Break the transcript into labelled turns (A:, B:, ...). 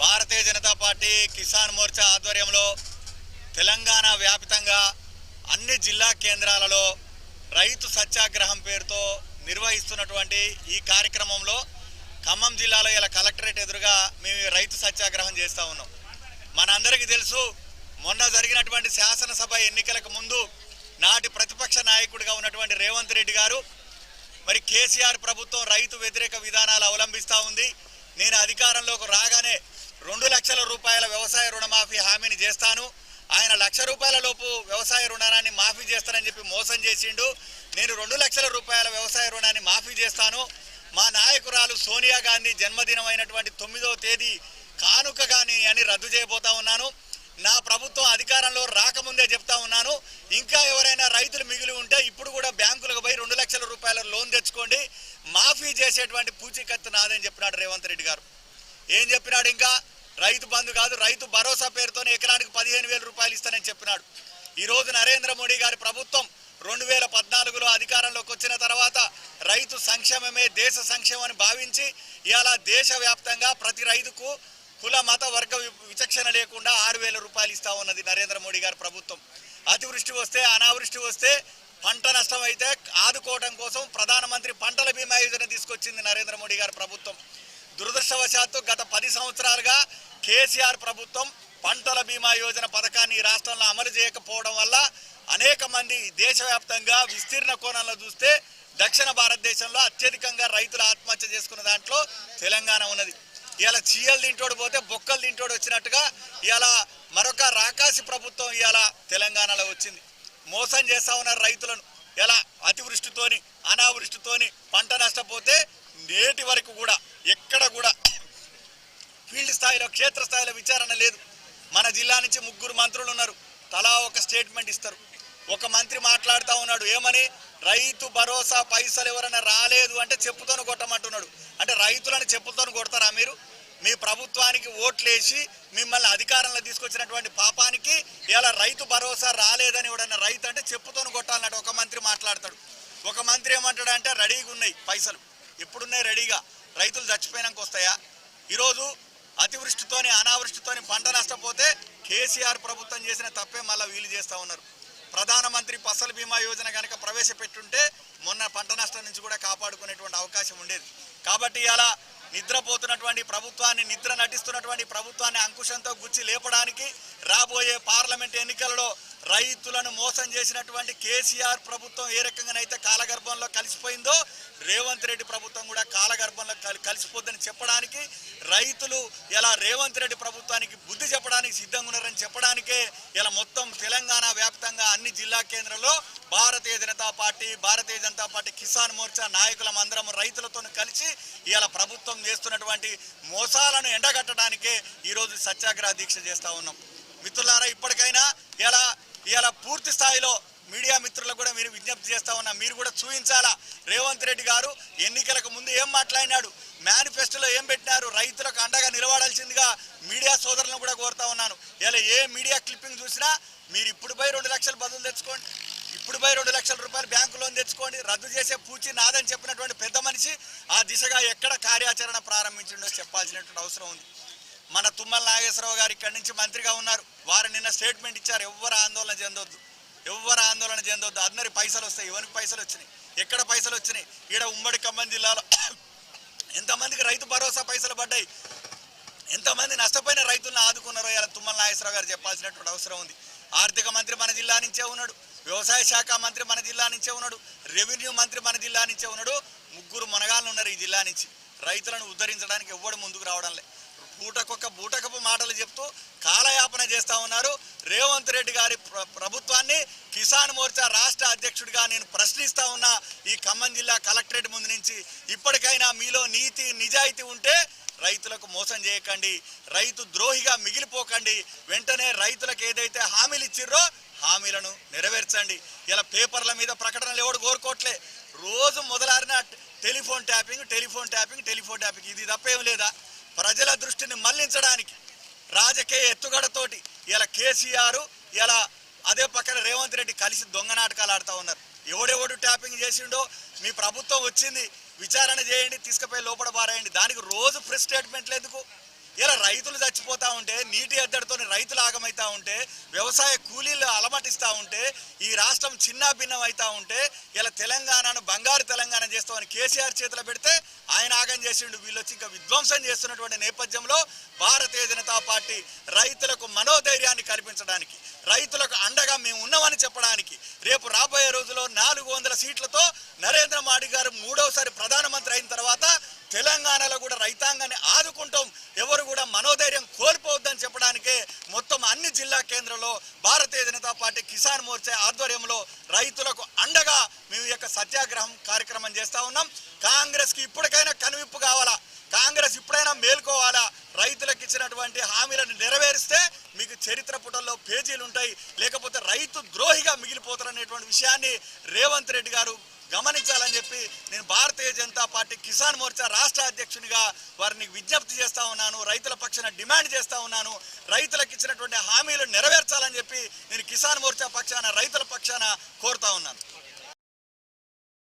A: భారతీయ Janata party Kisan Morcha ఆధ్వర్యంలో తెలంగాణ వ్యాపితంగా అన్ని జిల్లా కేంద్రాలలో రైతు సత్యాగ్రహం పేరుతో నిర్వహిస్తున్నటువంటి ఈ కార్యక్రమంలో ఖమ్మం జిల్లాలో ఇలా కలెక్టరేట్ ఎదురుగా మేము రైతు సత్యాగ్రహం చేస్తూ ఉన్నాం. మనందరికీ తెలుసు మొన్న జరిగినటువంటి శాసనసభ ఎన్నికలకు ముందు నాటి ప్రతిపక్ష నాయకుడిగా ఉన్నటువంటి రేవంత్ రెడ్డి గారు మరి కేసీఆర్ ప్రభుత్వం రైతు వ్యతిరేక విధానాలు అవలంబిస్తూ ఉంది. నేను అధికారంలోకి రాగానే రెండు లక్షల రూపాయల వ్యవసాయ రుణమాఫీ హామీని చేస్తాను. ఆయన లక్ష రూపాయల లోపు వ్యవసాయ రుణాన్ని మాఫీ చేస్తానని చెప్పి మోసం చేసిండు. నేను రెండు లక్షల రూపాయల వ్యవసాయ రుణాన్ని మాఫీ చేస్తాను. మా నాయకురాలు సోనియా గాంధీ జన్మదినం అయినటువంటి తొమ్మిదవ తేదీ కానుక అని రద్దు చేయబోతా ఉన్నాను. నా ప్రభుత్వం అధికారంలో రాకముందే చెప్తా ఉన్నాను. ఇంకా ఎవరైనా రైతులు మిగిలి ఉంటే ఇప్పుడు కూడా బ్యాంకులకు పోయి రెండు లక్షల రూపాయల లోన్ తెచ్చుకోండి. మాఫీ చేసేటువంటి పూచీకత్తు నాదని చెప్పినాడు రేవంత్ రెడ్డి గారు. ఏం చెప్పినాడు ఇంకా? రైతు బంధు కాదు రైతు భరోసా పేరుతోనే ఎకరానికి పదిహేను వేల రూపాయలు ఇస్తానని చెప్పినాడు. ఈరోజు నరేంద్ర మోడీ గారి ప్రభుత్వం రెండు వేల పద్నాలుగులో అధికారంలోకి వచ్చిన తర్వాత రైతు సంక్షేమమే దేశ సంక్షేమం అని భావించి ఇవాళ దేశవ్యాప్తంగా ప్రతి రైతుకు కుల మత వర్గ వి- విచక్షణ లేకుండా ఆరు వేల రూపాయలు ఇస్తా ఉన్నది నరేంద్ర మోడీ గారి ప్రభుత్వం. అతివృష్టి వస్తే అనావృష్టి వస్తే పంట నష్టం అయితే ఆదుకోవడం కోసం ప్రధానమంత్రి పంటల బీమా యోజన తీసుకొచ్చింది నరేంద్ర మోడీ గారి ప్రభుత్వం. దురదృష్టవశాత్తు గత పది సంవత్సరాలుగా కేసీఆర్ ప్రభుత్వం పంటల బీమా యోజన పథకాన్ని ఈ రాష్ట్రంలో అమలు చేయకపోవడం వల్ల అనేక మంది దేశవ్యాప్తంగా విస్తీర్ణ కోణంలో చూస్తే దక్షిణ భారతదేశంలో అత్యధికంగా రైతులు ఆత్మహత్య చేసుకున్న దాంట్లో తెలంగాణ ఉన్నది. ఇలా చీయలు తింటోడు పోతే బొక్కలు తింటోడు వచ్చినట్టుగా ఇలా మరొక రాకాసి ప్రభుత్వం ఇవాళ తెలంగాణలో వచ్చింది. మోసం చేస్తా ఉన్నారు రైతులను. ఎలా అతివృష్టితోని అనావృష్టితోని పంట నష్టపోతే నేటి వరకు కూడా ఎక్కడ కూడా క్షేత్రస్థాయిలో విచారణ లేదు. మన జిల్లా నుంచి ముగ్గురు మంత్రులు ఉన్నారు. తలా ఒక స్టేట్మెంట్ ఇస్తారు. ఒక మంత్రి మాట్లాడుతూ ఉన్నాడు. ఏమని? రైతు భరోసా పైసలు ఎవరైనా రాలేదు అంటే చెప్పుతోను కొట్టమంటున్నాడు. అంటే రైతులను చెప్పుతోను కొడతారా మీరు? మీ ప్రభుత్వానికి ఓట్లేసి మిమ్మల్ని అధికారంలో తీసుకొచ్చినటువంటి పాపానికి ఇలా రైతు భరోసా రాలేదని ఎవడన్నా రైతు అంటే చెప్పుతోని కొట్టాలన్నట్టు ఒక మంత్రి మాట్లాడతాడు. ఒక మంత్రి ఏమంటాడంటే రెడీగా ఉన్నాయి పైసలు. ఎప్పుడున్నాయి రెడీగా? రైతులు చచ్చిపోయినాక వస్తాయా? ఈరోజు అతివృష్టితోని అనావృష్టితోని పంట నష్టపోతే కేసీఆర్ ప్రభుత్వం చేసిన తప్పే మళ్ళీ వీలు చేస్తూ ఉన్నారు. ప్రధానమంత్రి ఫసల్ బీమా యోజన కనుక ప్రవేశపెట్టుంటే మొన్న పంట నష్టం నుంచి కూడా కాపాడుకునేటువంటి అవకాశం ఉండేది. కాబట్టి ఇలా నిద్రపోతున్నటువంటి ప్రభుత్వాన్ని నిద్ర నటిస్తున్నటువంటి ప్రభుత్వాన్ని అంకుశంతో గుచ్చి లేపడానికి రాబోయే పార్లమెంట్ ఎన్నికలలో రైతులను మోసం చేసినటువంటి కేసీఆర్ ప్రభుత్వం ఏ రకంగానైతే కాలగర్భంలో కలిసిపోయిందో రేవంత్ రెడ్డి ప్రభుత్వం కూడా కాలగర్భంలో కలి కలిసిపోద్దని చెప్పడానికి రైతులు ఇలా రేవంత్ రెడ్డి ప్రభుత్వానికి బుద్ధి చెప్పడానికి సిద్ధంగా ఉన్నారని చెప్పడానికే ఇలా మొత్తం తెలంగాణ వ్యాప్తంగా అన్ని జిల్లా కేంద్రంలో భారతీయ జనతా పార్టీ భారతీయ జనతా పార్టీ కిసాన్ మోర్చా నాయకులం అందరం రైతులతో కలిసి ఇలా ప్రభుత్వం చేస్తున్నటువంటి మోసాలను ఎండగట్టడానికే ఈరోజు సత్యాగ్రహ దీక్ష చేస్తూ ఉన్నాం. మిత్రులారా ఇప్పటికైనా ఇలా ఇవాళ పూర్తి స్థాయిలో మీడియా మిత్రులకు కూడా మీరు విజ్ఞప్తి చేస్తా ఉన్నా మీరు కూడా చూపించాలా రేవంత్ రెడ్డి గారు ఎన్నికలకు ముందు ఏం మాట్లాడినాడు? మేనిఫెస్టోలో ఏం పెట్టినారు? రైతులకు అండగా నిలబడాల్సిందిగా మీడియా సోదరులను కూడా కోరుతా ఉన్నాను. ఇలా ఏ మీడియా క్లిప్పింగ్ చూసినా మీరు ఇప్పుడు పోయి రెండు లక్షలు బదులు తెచ్చుకోండి. ఇప్పుడు పోయి రెండు లక్షల రూపాయలు బ్యాంకు లోన్ తెచ్చుకోండి. రద్దు చేసే పూచి నాదని చెప్పినటువంటి పెద్ద మనిషి ఆ దిశగా ఎక్కడ కార్యాచరణ ప్రారంభించిండో చెప్పాల్సినటువంటి అవసరం ఉంది. మన తుమ్మల నాగేశ్వరరావు గారు ఇక్కడి నుంచి మంత్రిగా ఉన్నారు. వారు నిన్న స్టేట్మెంట్ ఇచ్చారు. ఎవ్వరు ఆందోళన చెందొద్దు. ఎవ్వరు ఆందోళన చెందొద్దు. అందరి పైసలు వస్తాయి. ఎవరికి పైసలు వచ్చినాయి? ఎక్కడ పైసలు వచ్చినాయి? ఈడ ఉమ్మడి ఖమ్మం జిల్లాలో ఎంతమందికి రైతు భరోసా పైసలు పడ్డాయి? ఎంతమంది నష్టపోయిన రైతులను ఆదుకున్నారో ఇలా తుమ్మల నాగేశ్వరరావు గారు చెప్పాల్సినటువంటి అవసరం ఉంది. ఆర్థిక మంత్రి మన జిల్లా నుంచే ఉన్నాడు. వ్యవసాయ శాఖ మంత్రి మన జిల్లా నుంచే ఉన్నాడు. రెవెన్యూ మంత్రి మన జిల్లా నుంచే ఉన్నాడు. ముగ్గురు మనగాళ్ళు ఉన్నారు ఈ జిల్లా నుంచి. రైతులను ఉద్ధరించడానికి ఎవ్వడు ముందుకు రావడం లే బూటకొక్క బూటకపు మాటలు చెప్తూ కాలయాపన చేస్తూ ఉన్నారు. రేవంత్ రెడ్డి గారి ప్ర- ప్రభుత్వాన్ని కిసాన్ మోర్చా రాష్ట్ర అధ్యక్షుడిగా నేను ప్రశ్నిస్తూ ఉన్నా. ఈ ఖమ్మం జిల్లా కలెక్టరేట్ ముందు నుంచి ఇప్పటికైనా మీలో నీతి నిజాయితీ ఉంటే రైతులకు మోసం చేయకండి. రైతు ద్రోహిగా మిగిలిపోకండి. వెంటనే రైతులకు ఏదైతే హామీలు ఇచ్చిర్రో హామీలను నెరవేర్చండి. ఇలా పేపర్ల మీద ప్రకటనలు ఎవడు కోరుకోవట్లే రోజు మొదలారిన telephone tapping telephone tapping telephone tapping. ఇది తప్పేం లేదా? ప్రజల దృష్టిని మళ్ళించడానికి రాజకీయ ఎత్తుగడతోటి ఇలా కేసీఆర్ ఇలా అదే పక్కన రేవంత్ రెడ్డి కలిసి దొంగ నాటకాలు ఆడుతూ ఉన్నారు. ఎవడెవడు ట్యాపింగ్ చేసిండో మీ ప్రభుత్వం వచ్చింది విచారణ చేయండి తీసుకుపోయి లోపల పారేయండి. దానికి రోజు ప్రెస్ స్టేట్మెంట్లు ఎందుకు? ఇలా రైతులు చచ్చిపోతా ఉంటే నీటి ఎద్దడితో రైతులు ఆగమవుతూ ఉంటే వ్యవసాయ కూలీలు అలమటిస్తూ ఉంటే ఈ రాష్ట్రం చిన్న భిన్నం అవుతా ఉంటే ఇలా తెలంగాణను బంగారు తెలంగాణ చేస్తామని కేసీఆర్ చేతిలో పెడితే ఆయన ఆగం చేసిండు. వీళ్ళు వచ్చి ఇంకా విధ్వంసం చేస్తున్నటువంటి నేపథ్యంలో భారతీయ జనతా పార్టీ రైతులకు మనోధైర్యాన్ని కల్పించడానికి రైతులకు అండగా మేము ఉన్నామని చెప్పడానికి రేపు రాబోయే రోజుల్లో నాలుగు వందల సీట్లతో నరేంద్ర మోడీ గారు మూడవసారి ప్రధానమంత్రి అయిన తర్వాత తెలంగాణలో కూడా రైతాంగాన్ని ఆదుకుంటాం. ఎవరు కూడా మనోధైర్యం కోల్పోవద్దని చెప్పడానికే మొత్తం అన్ని జిల్లా కేంద్రంలో భారతీయ జనతా పార్టీ కిసాన్ మోర్చా ఆధ్వర్యంలో రైతులకు అండగా యొక్క సత్యాగ్రహం కార్యక్రమం చేస్తూ ఉన్నాం. కాంగ్రెస్కి ఇప్పటికైనా కనువిప్పు కావాలా? కాంగ్రెస్ ఇప్పుడైనా మేల్కోవాలా? రైతులకు ఇచ్చినటువంటి హామీలను నెరవేరిస్తే మీకు చరిత్ర పుటల్లో పేజీలు ఉంటాయి. లేకపోతే రైతు ద్రోహిగా మిగిలిపోతారనేటువంటి విషయాన్ని రేవంత్ రెడ్డి గారు గమనించాలని చెప్పి నేను భారతీయ జనతా పార్టీ కిసాన్ మోర్చా రాష్ట్ర అధ్యక్షునిగా వారిని విజ్ఞప్తి చేస్తా ఉన్నాను. రైతుల పక్షాన డిమాండ్ చేస్తా ఉన్నాను. రైతులకు ఇచ్చినటువంటి హామీలు నెరవేర్చాలని చెప్పి నేను కిసాన్ మోర్చా పక్షాన రైతుల పక్షాన కోరుతా ఉన్నాను.